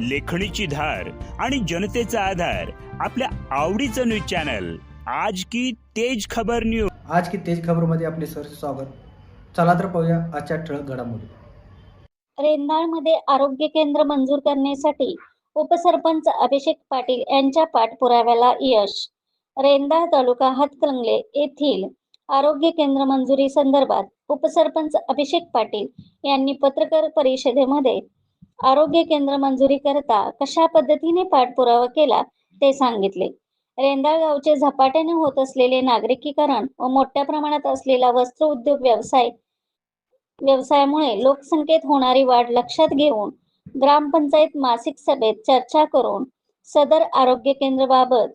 लेखणीची धार आणि जनतेचा आधार आपल्या आवडीचं न्यूज चॅनल. आज की तेज खबर न्यूज आज की तेज खबरमध्ये आपले सर स्वागत. चला तर पाहूया आजच्या ठळक घडामोडी. रेंदाळमध्ये आरोग्य केंद्र मंजूर करण्यासाठी उपसरपंच अभिषेक पाटील यांच्या पाठपुराव्याला यश. रेंदाळ तालुका हातकलंगले येथील आरोग्य केंद्र मंजुरी संदर्भात उपसरपंच अभिषेक पाटील यांनी पत्रकार परिषदेमध्ये आरोग्य केंद्र मंजुरी करता कशा पद्धतीने पाठपुरावा केला ते सांगितले. रेंदाळ गावचे झपाट्याने होत असलेले नागरिकीकरण व मोठ्या प्रमाणात असलेला वस्त्र उद्योग व्यवसाय व्यवसायामुळे लोकसंख्येत होणारी वाढ लक्षात घेऊन ग्रामपंचायत मासिक सभेत चर्चा करून सदर आरोग्य केंद्राबाबत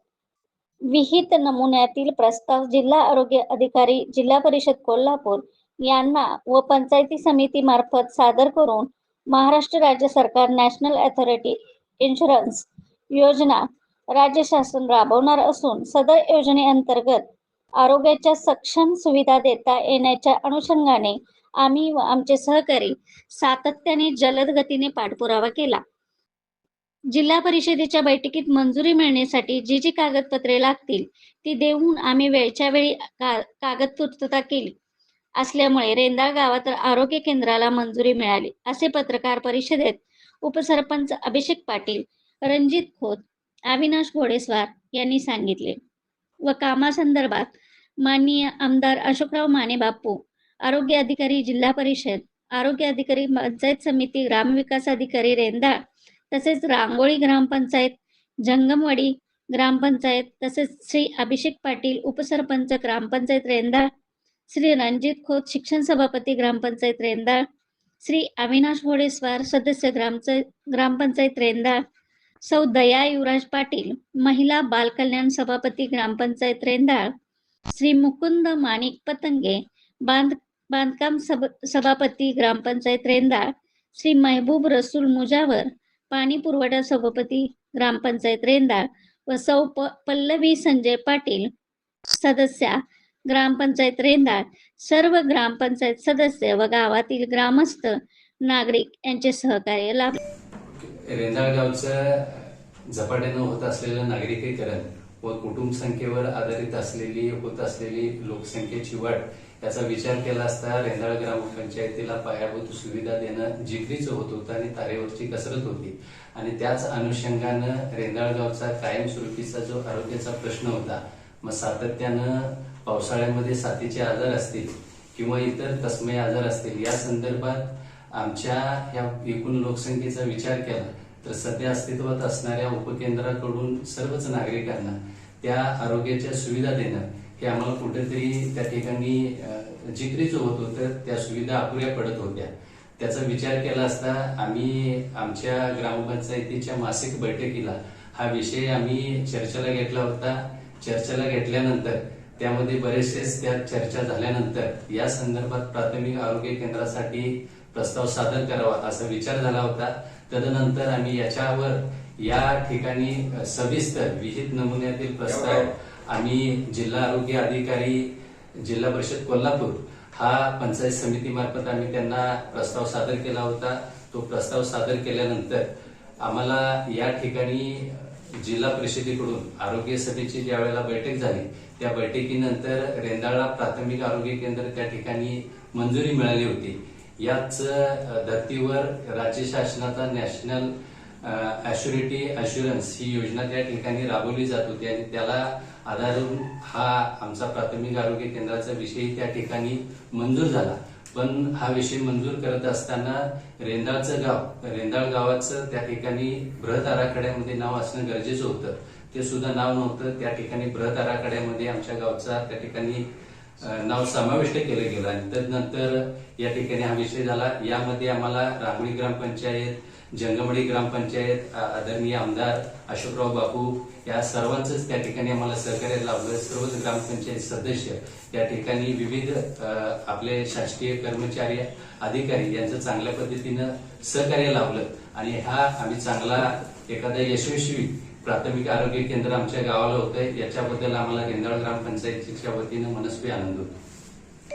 विहित नमुन्यातील प्रस्ताव जिल्हा आरोग्य अधिकारी जिल्हा परिषद कोल्हापूर यांना व पंचायती समिती मार्फत सादर करून महाराष्ट्र राज्य सरकार नॅशनल अथॉरिटी इन्शुरन्स योजना राज्य शासन राबवणार असून सदर योजनेअंतर्गत आरोग्याच्या सक्षम सुविधा देता येण्याच्या अनुषंगाने आम्ही व आमचे सहकारी सातत्याने जलद गतीने पाठपुरावा केला. जिल्हा परिषदेच्या बैठकीत मंजुरी मिळण्यासाठी जी जी कागदपत्रे लागतील ती देऊन आम्ही वेळच्या वेळी का कागद पूर्तता केली. असल्यामुळे रेंदाळ गावात आरोग्य केंद्राला मंजुरी मिळाली असे पत्रकार परिषदेत उपसरपंच अभिषेक पाटील रणजित खोत अविनाश घोडेस्वार यांनी सांगितले. व कामासंदर्भात माननीय आमदार अशोकराव माने बापू आरोग्य अधिकारी जिल्हा परिषद आरोग्य अधिकारी पंचायत समिती ग्रामविकास अधिकारी रेंदाळ तसेच रांगोळी ग्रामपंचायत जंगमवाडी ग्रामपंचायत तसेच श्री अभिषेक पाटील उपसरपंच ग्रामपंचायत रेंदाळ श्री रणजित खोत शिक्षण सभापती ग्रामपंचायत रेंदाळ श्री अविनाश घोडेस्वार सदस्य ग्रामच ग्रामपंचायत रेंदाळ सौ दया युवराज पाटील महिला बालकल्याण सभापती ग्रामपंचायत रेंदाळ श्री मुकुंद माणिक पतंगे बांध बांधकाम सब सभापती ग्रामपंचायत रेंदाळ श्री महबूब रसूल मुजावर पाणी पुरवठा सभापती ग्रामपंचायत रेंदाळ व सौ प पल्लवी संजय पाटील सदस्या ग्रामपंचायत रेंदाळ सर्व ग्रामपंचायत सदस्य व गावातील ग्रामस्थ नागरिक यांचे सहकार्य लाभ रेंदाळ गावचं झपाट्यानं होत असलेलं नागरिकीकरण व कुटुंब संख्येवर आधारित असलेली होत असलेली लोकसंख्येची वाढ याचा विचार केला असता रेंदाळ ग्रामपंचायतीला पायाभूत सुविधा देणं जिगरीचं होत होतं आणि तारेवरची कसरत होती. आणि त्याच अनुषंगानं रेंदाळ गावचा कायमस्वरूपीचा जो आरोग्याचा प्रश्न होता मग सातत्यानं पावसाळ्यामध्ये साथीचे आजार असतील किंवा इतर तस्मय आजार असतील या संदर्भात आमच्या ह्या एकूण लोकसंख्येचा विचार केला तर सध्या अस्तित्वात असणाऱ्या उपकेंद्राकडून सर्वच नागरिकांना त्या आरोग्याच्या सुविधा देणं हे आम्हाला कुठेतरी त्या ठिकाणी अं, जिकरीचं होत होतं त्या सुविधा अपुऱ्या पडत होत्या. त्याचा विचार केला असता आम्ही आमच्या ग्रामपंचायतीच्या मासिक बैठकीला हा विषय आम्ही चर्चेला घेतला होता. चर्चेला घेतल्यानंतर त्यामध्ये बरेचसेच त्या चर्चा झाल्यानंतर या संदर्भात प्राथमिक आरोग्य केंद्रासाठी प्रस्ताव सादर करावा असा विचार झाला होता. तदनंतर आम्ही याच्यावर या ठिकाणी सविस्तर विहित नमुन्यातील प्रस्ताव आम्ही जिल्हा आरोग्य अधिकारी जिल्हा परिषद कोल्हापूर हा पंचायत समितीमार्फत आम्ही त्यांना प्रस्ताव सादर केला होता. तो प्रस्ताव सादर केल्यानंतर आम्हाला या ठिकाणी जिल्हा परिषदेकडून आरोग्य सभेची ज्या वेळेला बैठक झाली त्या बैठकीनंतर रेंदाळा प्राथमिक आरोग्य केंद्र त्या ठिकाणी मंजुरी मिळाली होती. याच धर्तीवर राज्य शासनाचा नॅशनल ॲश्युरिटी अश्युरन्स ही योजना त्या ठिकाणी राबवली जात होती आणि त्याला आधारून हा आमचा प्राथमिक आरोग्य केंद्राचा विषय त्या ठिकाणी मंजूर झाला. पण हा विषय मंजूर करत असताना रेंदाळचं गाव रेंदाळ गावाचं त्या ठिकाणी बृहत आराखड्यामध्ये नाव असणं गरजेचं होतं. ते सुद्धा नाव नव्हतं. त्या ठिकाणी बृहत आराखड्यामध्ये आमच्या गावचा त्या ठिकाणी नाव समाविष्ट केलं गेलं. आणि त्यानंतर या ठिकाणी हा विषय झाला. यामध्ये आम्हाला रांगोळी ग्रामपंचायत जंगमडी ग्रामपंचायत आदरणीय आमदार अशोकराव बापू या सर्वांचंच त्या ठिकाणी आम्हाला सहकार्य लाभलं. सर्वच ग्रामपंचायत सदस्य या ठिकाणी विविध आपले शासकीय कर्मचारी अधिकारी यांचं चांगल्या पद्धतीनं सहकार्य लाभलं. आणि हा आम्ही चांगला एखादा यशस्वी प्राथमिक आरोग्य केंद्र आमच्या गावाला होतंय. याच्याबद्दल आम्हाला गेंदाळ ग्रामपंचायत शिक्षा वतीनं मनस्वी आनंद होतो.